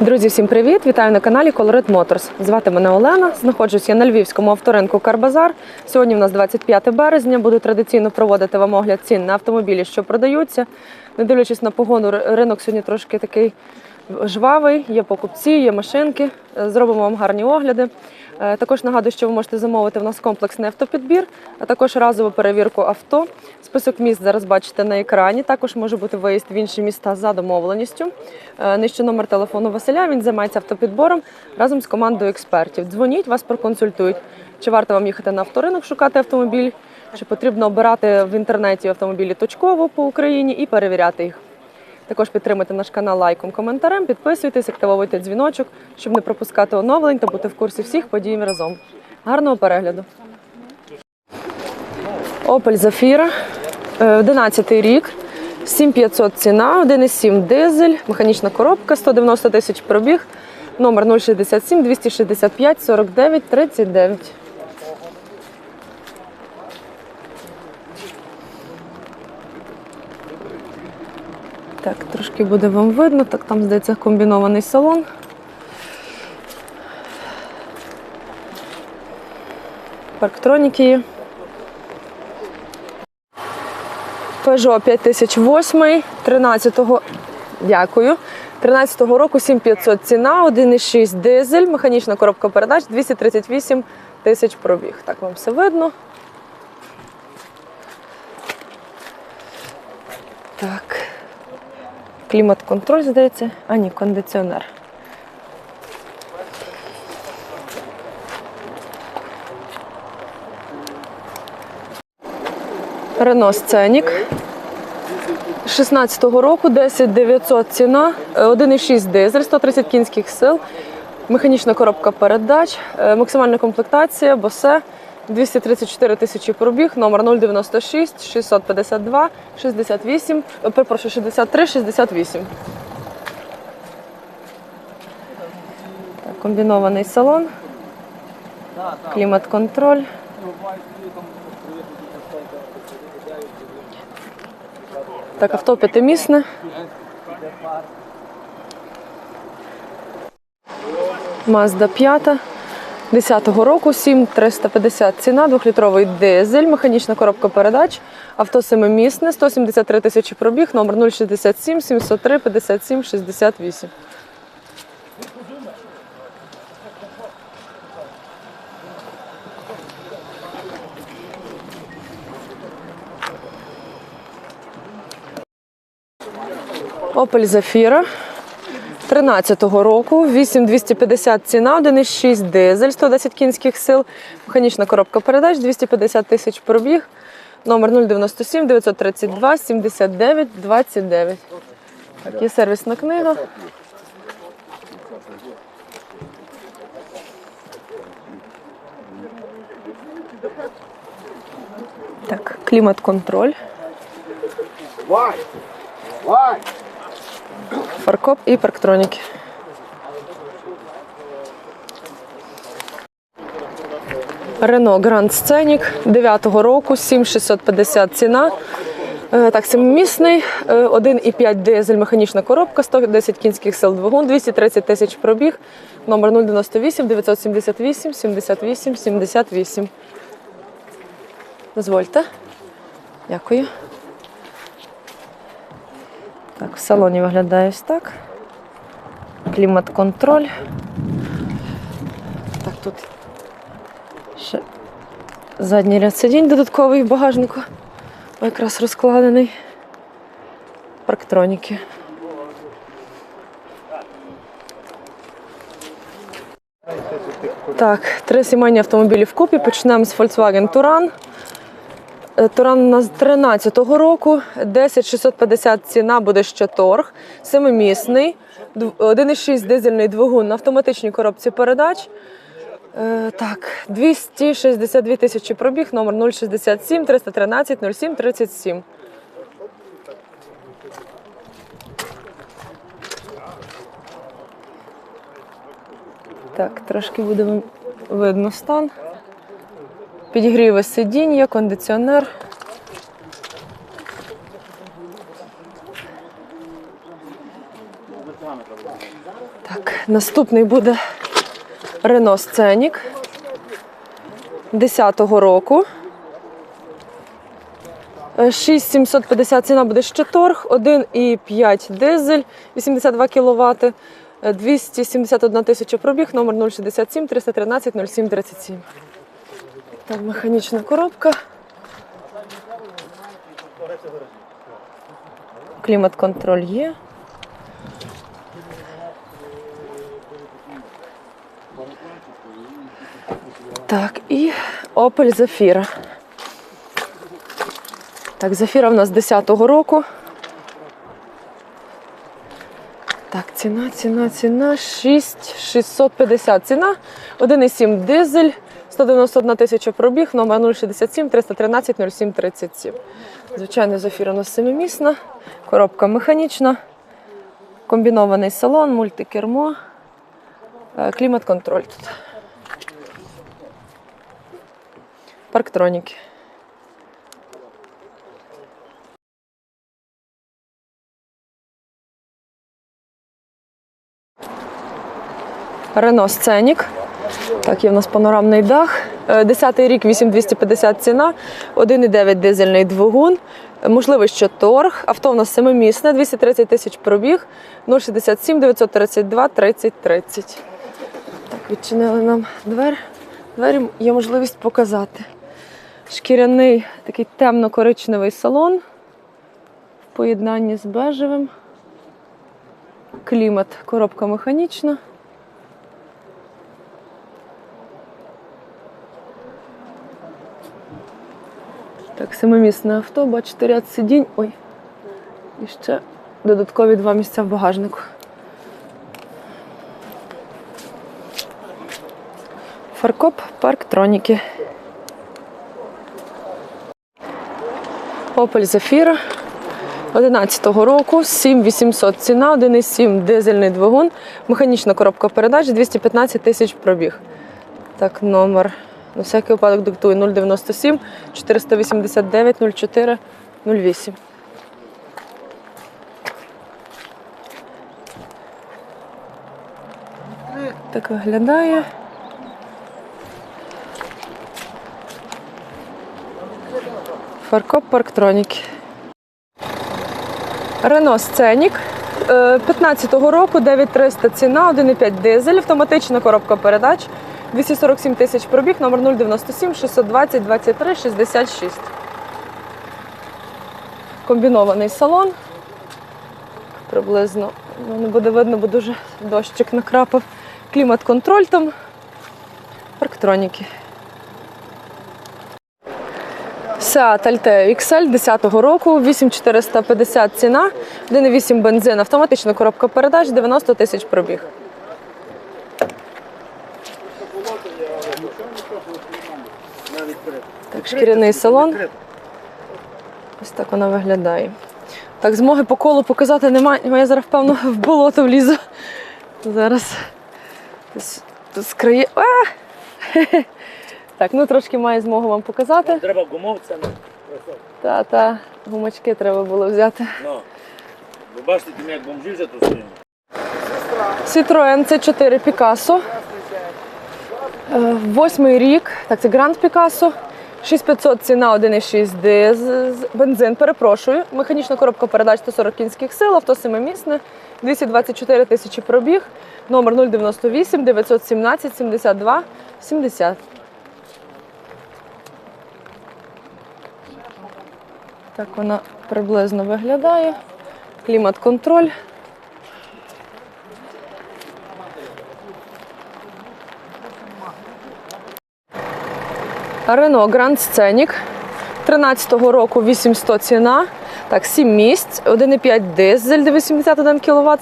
Друзі, всім привіт! Вітаю на каналі Colored Motors. Звати мене Олена. Знаходжусь я на львівському авторинку Карбазар. Сьогодні в нас 25 березня. Буду традиційно проводити вам огляд цін на автомобілі, що продаються. Не дивлячись на погоду, ринок сьогодні трошки такий жвавий. Є покупці, є машинки. Е, Зробимо вам гарні огляди. Е, Також нагадую, що ви можете замовити в нас комплексний автопідбір, а також разову перевірку авто. Список міст зараз бачите на екрані. Також може бути виїзд в інші міста за домовленістю. Е, Нижче номер телефону Василя. Він займається автопідбором разом з командою експертів. Дзвоніть, вас проконсультують. Чи варто вам їхати на авторинок шукати автомобіль, чи потрібно обирати в інтернеті автомобілі точково по Україні і перевіряти їх. Також підтримуйте наш канал лайком, коментарем, підписуйтесь, активовуйте дзвіночок, щоб не пропускати оновлень та бути в курсі всіх подій разом. Гарного перегляду! Opel Zafira, е, 11 рік, 7500 ціна, 1,7 дизель, механічна коробка, 190 тисяч пробіг, номер 067 265 49 39. Так, трошки буде вам видно, так там здається комбінований салон. Парктроніки є. Peugeot 5008, 13-го, дякую. 13-го року 7500 ціна, 1,6 дизель, механічна коробка передач, 238 тисяч пробіг. Так вам все видно. Так. Клімат-контроль, здається. А ні, кондиціонер. Рено Сценік. 16-го року 10 900 ціна, е, 1,6 дизель, 130 кінських сил, механічна коробка передач, е, максимальна комплектація, босе, 234 тисячі пробіг, номер 096 652 68, е, перепрошую, 63 68. Так, комбінований салон, клімат-контроль. Так, авто п'ятимісне. Мазда 5. 10-го року 7350 ціна, 2-літровий дизель, механічна коробка передач, авто семимісне, 173 тисячі пробіг, номер 067 703 57 68. Opel Zafira 13-го року, 8250 ціна, 1,6 дизель, 110 кінських сил, механічна коробка передач, 250 тисяч пробіг, номер 097 932 79 29. Так, є сервісна книга. Так, клімат-контроль. Why? Why? Фаркоп і парктроніки. Рено Гранд Сценік 9-го року, 7650 ціна. Е, Так, семимісний, е, 1,5 дизель, механічна коробка, 110 кінських сил двигун, 230 тисяч пробіг, номер 098 978 78 78. Дозвольте. Дякую. Так, в салоні виглядає ось так. Клімат-контроль. Так, тут ще задній ряд сидінь додатковий в багажнику. Якраз розкладений. Парктроніки. Так, три сімейні автомобілі вкупі. Почнемо з Volkswagen Touran. Е, Туран у нас 13-го року, 10 650 ціна буде ще торг, семимісний, дв- 1,6 дизельний двигун на автоматичній коробці передач. Е, так, 262 тисячі пробіг, номер 067 313 07 37. Так, трошки буде видно стан. Підігріви сидіння, кондиціонер. Так. Наступний буде Renault Scenic 10-го року. Е, 6750 ціна буде ще торг, 1,5 дизель, 82 кВт, 271 тисяча пробіг, номер 067 313 07 37. Так, механічна коробка. Клімат-контроль є. Так, і Opel Zafira. Так, Zafira в нас 10-го року. Так, ціна, ціна, ціна 6650. Ціна 1,7 дизель, 191 тисяча пробіг, номер 067 313 07 37. Звичайно, нас семимісна, коробка механічна, комбінований салон, мультикермо, е, клімат-контроль тут. Парктроніки. Рено Сценік. Так, є в нас панорамний дах. Е, 10-й рік 8250 ціна, 1,9 дизельний двигун. Е, Можливо, що торг. Авто у нас семимісне, 230 тисяч пробіг, 067 932 30 30. Так, відчинили нам двері. Двері є можливість показати. Шкіряний такий темно-коричневий салон в поєднанні з бежевим. Клімат, коробка механічна. Так, семимісне авто, бачите, ряд сидінь. Ой. І ще додаткові два місця в багажнику. Фаркоп парктроніки. Opel Zafira 11-го року, 7800 ціна, 1,7 дизельний двигун, механічна коробка передач, 215 тисяч пробіг. Так, номер. На всякий випадок диктую 097 489 04 08. Так виглядає. Фаркоп Парктроніки. Рено Сценік. 15-го року 9300 ціна, 1,5 дизель, автоматична коробка передач, 247 тисяч пробіг, номер 097 620 23 66. Комбінований салон. Приблизно ну, не буде видно, бо дуже дощик накрапав. Клімат-контроль там. Парктроніки. Seat Altea XL 10-го року, 8450 ціна, 1,8 бензин, автоматична коробка передач, 90 тисяч пробіг. Так, шкіряний салон. Ось так вона виглядає. Так, змоги по колу показати немає. Я зараз, певно, в болото влізу. Зараз тут з краї. А! Так, ну трошки має змогу вам показати. Треба гумовця. Та, та, гумачки треба було взяти. Ну, ви бачите, тим як бомжі вже тут стоїть. Citroen C4 Picasso. Е, Восьмий рік. Так, це Grand Picasso. 6500 ціна 1,6 диз, бензин, перепрошую. Механічна коробка передач 140 кінських сил, авто семимісне, 224 тисячі пробіг, номер 098 917 72 70. Так вона приблизно виглядає. Клімат-контроль. Рено Гранд Сценік 13-го року 800 ціна. Так, 7 місць, 1,5 дизель 81 кВт.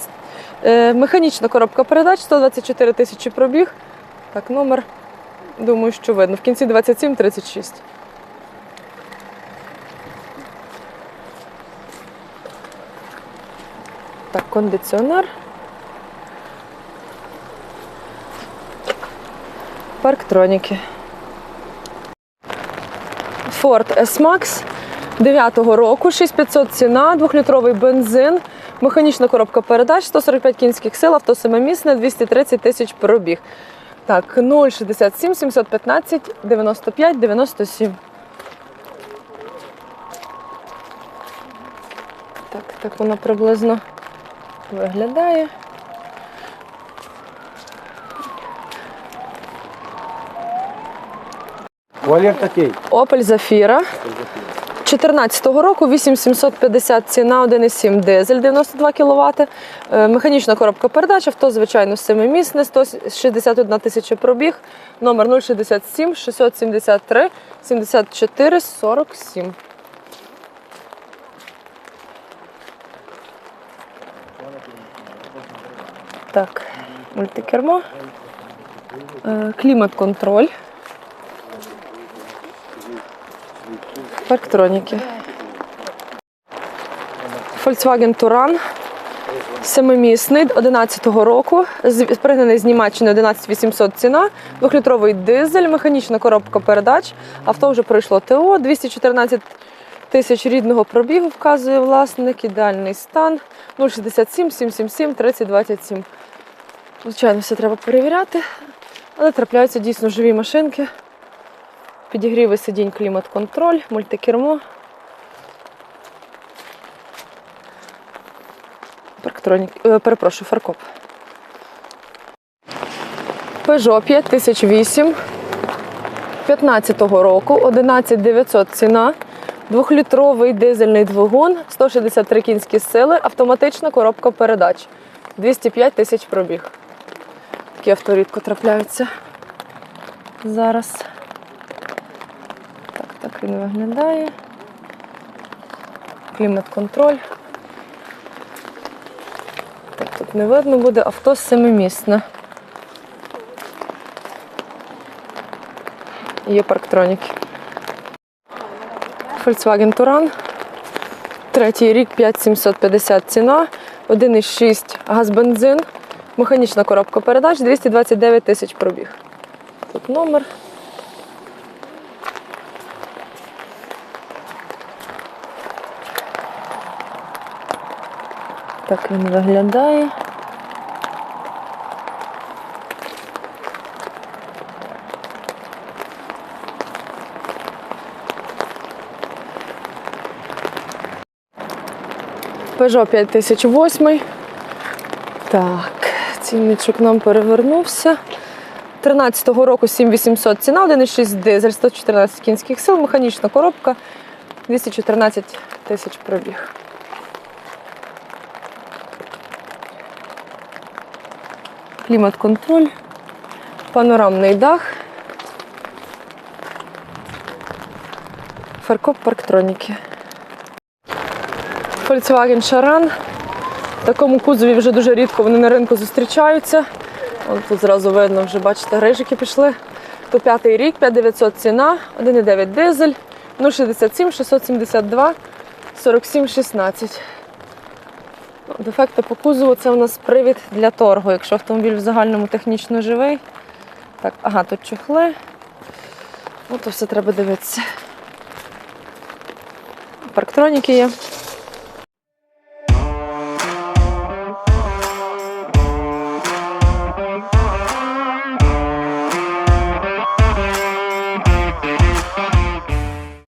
Е, механічна коробка передач, 124 тисячі пробіг. Так, номер, думаю, що видно. В кінці 27-36. Так, кондиціонер. Парктроніки. Ford S-Max 9-го року, 6500 ціна, 2-літровий бензин, Механічна коробка передач, 145 кінських сил, авто семимісне, 230 тисяч пробіг. Так, 067 715 95 97. Так, так вона приблизно виглядає. Колір такий. Opel Zafira. 14-го року 8750 ціна 1,7 дизель 92 кВт. Механічна коробка передач, авто, звичайно, семимісне, 161 тисяча пробіг, номер 067 673 74 47. Так, мультикермо. Е, Клімат-контроль. Парктроніки. Volkswagen Touran. Семимісний 11-го року. Пригнаний з Німеччини 11800 ціна. Двохлітровий дизель, механічна коробка передач. Авто вже пройшло ТО. 214 тисяч рідного пробігу вказує власник. Ідеальний стан. 067 777 3027. Звичайно, все треба перевіряти. Але трапляються дійсно живі машинки. Підігріви сидінь, клімат-контроль, мультикермо. Парктронік, е, перепрошую, фаркоп. Peugeot 5008 15-го року, 11900 ціна, двохлітровий дизельний двигун, 163 кінські сили, автоматична коробка передач, 205 тисяч пробіг. Такі авто рідко трапляються зараз. Так, він виглядає. Клімат-контроль. Тут не видно буде авто семимісне. Є парктроніки. Volkswagen Touran. Третій рік 5750 ціна, 1,6 газ-бензин, механічна коробка передач, 229 тисяч пробіг. Тут номер. Так він виглядає. Peugeot 5008. Так, цінничок нам перевернувся. 13-го року 7800 ціна, 1,6 дизель, 114 кінських сил, механічна коробка, 214 тисяч пробіг. Клімат-контроль, панорамний дах, фаркоп парктроніки. Volkswagen Charan. В такому кузові вже дуже рідко вони на ринку зустрічаються. От тут зразу видно, вже бачите, грижики пішли. То п'ятий рік, 5900 ціна, 1,9 дизель, 067 672 47 16. Дефекти по кузову це у нас привід для торгу, якщо автомобіль в загальному технічно живий. Так, ага, тут чохли. Ну, то все треба дивитися. Парктроніки є.